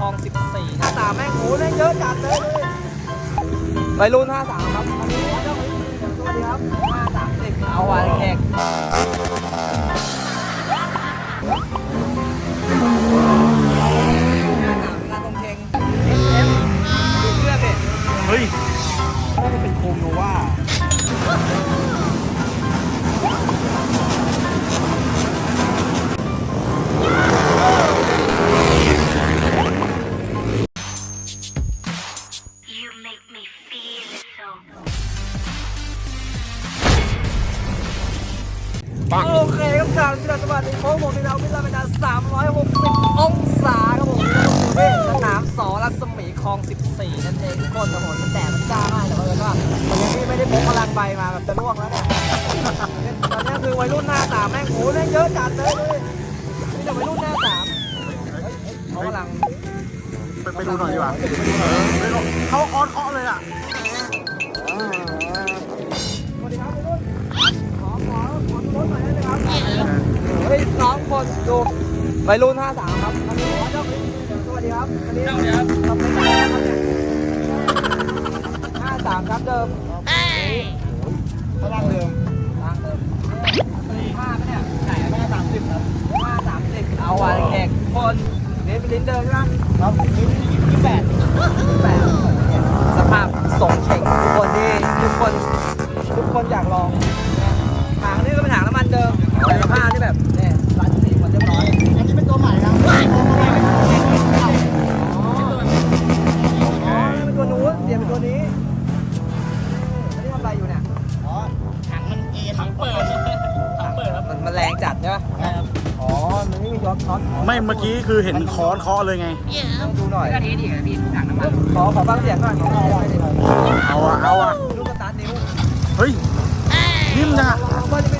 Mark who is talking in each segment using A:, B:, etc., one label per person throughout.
A: คลอง 14นะสามแม่งโอ้ยแม่งเยอะจัดเลยวัยรุ่น53ครับอันนี้เจ้าของสวัสดีครับ530เอาวันแขก โอเคครับการที่เราสวัสดีโค้งผมที่เราพิจารณา360 องศาครับผมที่สนามสอรัศมีคลอง 14 นั่นเองทุกคนครับผมมันแดดมันจ้ามากแต่ว่าเอิญว่าวันนี้พี่ไม่ได้พกพลังใบมาแบบจะล่วงแล้วเนี่ยตอนนี้คือวัยรุ่นหน้าสามแม่งโอ้ยแม่งเยอะจัดเลยนี่แต่วัยรุ่นหน้าสามเฮ้ยเขากำลัง
B: ไปไปดูหน่อยดีกว่าเขาออนเคาะเลยอะ
A: สวัสดีครับวัยรุ่นขอขอขอดูรถหน่อยได้ไหมครับเฮ้ยน้องคนดู วัยรุ่น53ครับอันนี้เจ้าสวัสดีครับอันนี้
C: เจ้าเดี๋ยว
A: ทำไม่ได้ครับเนี่ย53ครับเดิม
B: พลังเดิม
A: ทางเดิมห้าไหมเนี่ยไหนห้าสามสิบครับห้าสามสิบเอาวันแขกคนนี่เป็นลิ้นเดิมใช่ไหมครับ คือเห็น
C: ค
A: อน
B: เคาะเลยไง
A: ต้องดูหน่อย
C: ก็เทสอีกนะพี่ถังน้ำมัน
A: ขอขอฟังเสียงหน่อยขอฟังเสียงหน่อยดิ
B: เอาอะเอาอะ
A: ลูกสตาร์ทนิ้ว
B: เฮ้ยนิ่มจังอะ
A: ลองเบิ้ลให้ไป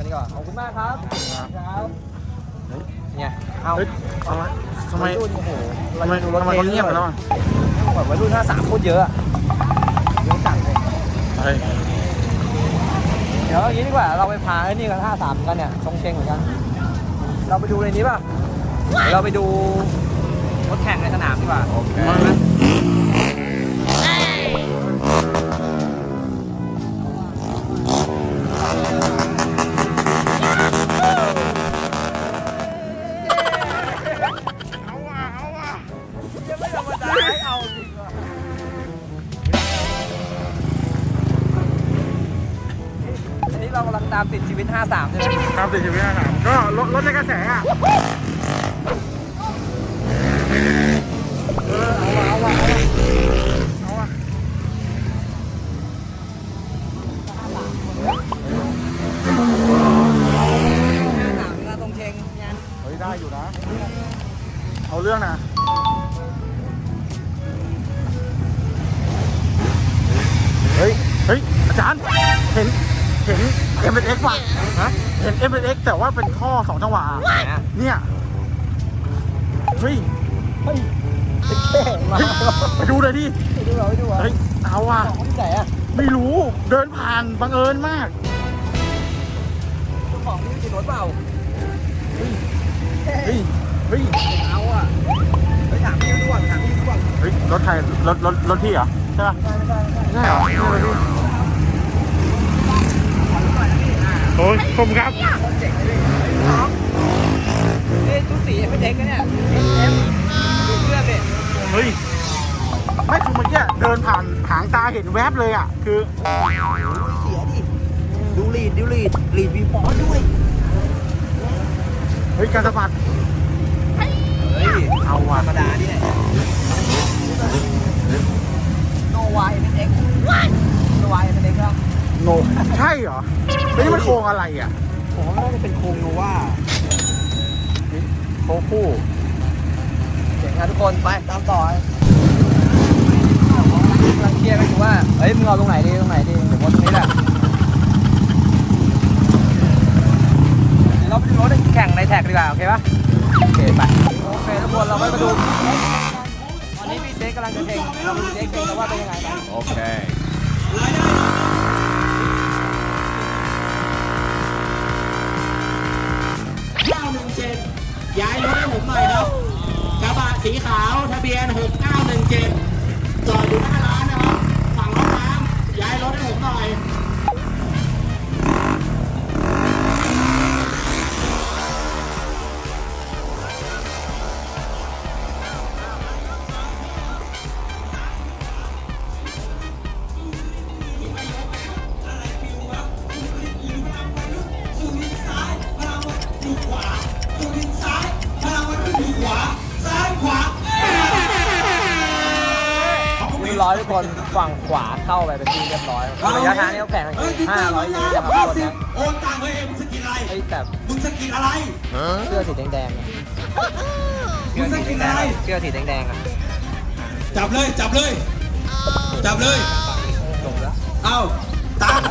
A: กันดีกว่าขอบคุณมากครับครับเนี่ยเอา
B: เฮ้ยเอาวะทำไม
A: วัยรุ่นโอ้โห
B: ทำไมทำไมเขาเงียบกันแล้วอะ
A: แบบวัยรุ่นห้าสามคนเยอะอะเยอะจังเลย
B: เฮ้ย
A: เดี๋ยวอย่างนี้ดีกว่าเราไปพาไอ้นี่กันห้าสามกันเนี่ยทรงเชงเหมือนกัน เราไปดูในนี้ป่ะเดี๋ยวเราไปดูรถแข่งในสนามดีกว่าโอเคากำลังตามติดชีวิต 53ใช่ไหม
B: ครับติดชีวิตนะก็ลดลดในกระแสอะเออเอาว่ะเอาว่ะเอาว่ะ
A: 53เวลาตรงเชงงาน
B: เฮ้ยได้อยู่นะ เอาเรื่องนะเฮ้ยเฮ้ยอาจารย์เห็นเห็น m อ x ว่ะ
A: ฮะ
B: เห็น m อ x แต่ว่าเป็นท่อสองจังหวะอะ
A: ไหนอะ
B: เนี่ยเฮ้ย
A: เฮ้ยเท่มา
B: เฮ้ยไปดูเลยดิ
A: ไปดูเหรอไปดูเหรอ
B: เฮ้ยเอาว่ะ
A: ของที่ไหนอะ
B: ไม่รู้เดินผ่านบังเอิญมาก
A: เจ้าของที่ติดรถเปล่า
B: เฮ้ยเฮ้ยเฮ้ย
A: เอาอะไปถามพี่ด่วนถามพี่ด่วน
B: เฮ้ยรถใครรถรถรถพี่เหรอใช่ป่ะ
A: ไม่ใช่ไม่ใช่
B: ไม่ใช่เหรอไม่ใช่รถพี่ โอ้ยผมครับ
A: คนเจ๋งเลยพี่น้องนี่ชุดสีไม่เด็กนะเนี่ยเอฟเอฟดูเพื่อนดิ
B: เฮ้ยไม่คือเมื่อกี้เดินผ่านหางตาเห็นแวบเลยอะ คือ
A: เสียดิ ดูลีดดูลีดลีดมีฟอนต์ด้วย
B: เฮ้ย การสะบัด
A: เฮ้ย
B: เอาว่ะ
A: ธรรมดานี่แหละโนวายเป็นเอ็กโนวายเป็นเอ็กครับ
B: โนใช่เหรอเฮ้ยนี่มันโครงอะไรอะ
A: ผมว่าน่าจะเป็นโครงโนวา
B: โครงคู่
A: เจ๋งนะทุกคนไปตามต่อกำลังเคลียร์กันอยู่ว่าะเฮ้ยมึงเอาตรงไหนดีตรงไหนดีผมว่าตรงนี้แหละเดี๋ยวเราไปดูรถแข่งในแท็กดีกว่าโอเคปะโอเคไปโอเคทุกคนเราไปมาดูตอนนี้พี่เซ็กกำลังจะเก่งเราดูเซ็กเก่งแล้วว่าเป็นยังไงบ้าง
B: โอเค
D: ย้ายรถให้ผมหน่อยครับ กระบะสีขาวทะเบียน 6917จอดอยู่หน้าร้านนะครับ ฝั่งห้องน้ำย้ายรถให้ผมหน่อย
A: เรียบร้อยทุกคนฝั่งขวาเข้าไปเป็นที่เรียบร้อยระยะทางนี้เขาแข่งกันอยู่500เมตรนะครับทุกคนนะ
D: โอนตังค์ไว้เองมึงสกินอะไร
A: ไอ้ยแต่
D: มึงสกินอะไร
A: เสื้อสีแดงๆอะ
D: มึงสกินอะไร
A: เสื้อสีแดงๆอะ
D: จับเลย จับเลย จับเลย
A: จบแล้ว
D: เอาตังค์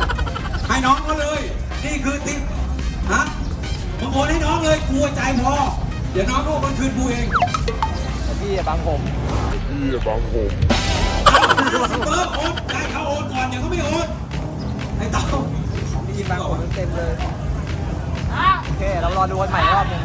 D: ให้น้องเขาเลย นี่คือติ๊บฮะมึงโอนให้น้องเลยกูใจายพอ เดี๋ยวน้องเขาโอนคืนกูเอง
A: แต่พี่อะบังผม
D: เออโอนใจายเขาโอนก่อนเดี๋ยวเขาไม่โอนไอ้เต้า
A: พี่บังผมเต็มเลย โอเค เรารอดูวันใหม่อีกรอบหนึง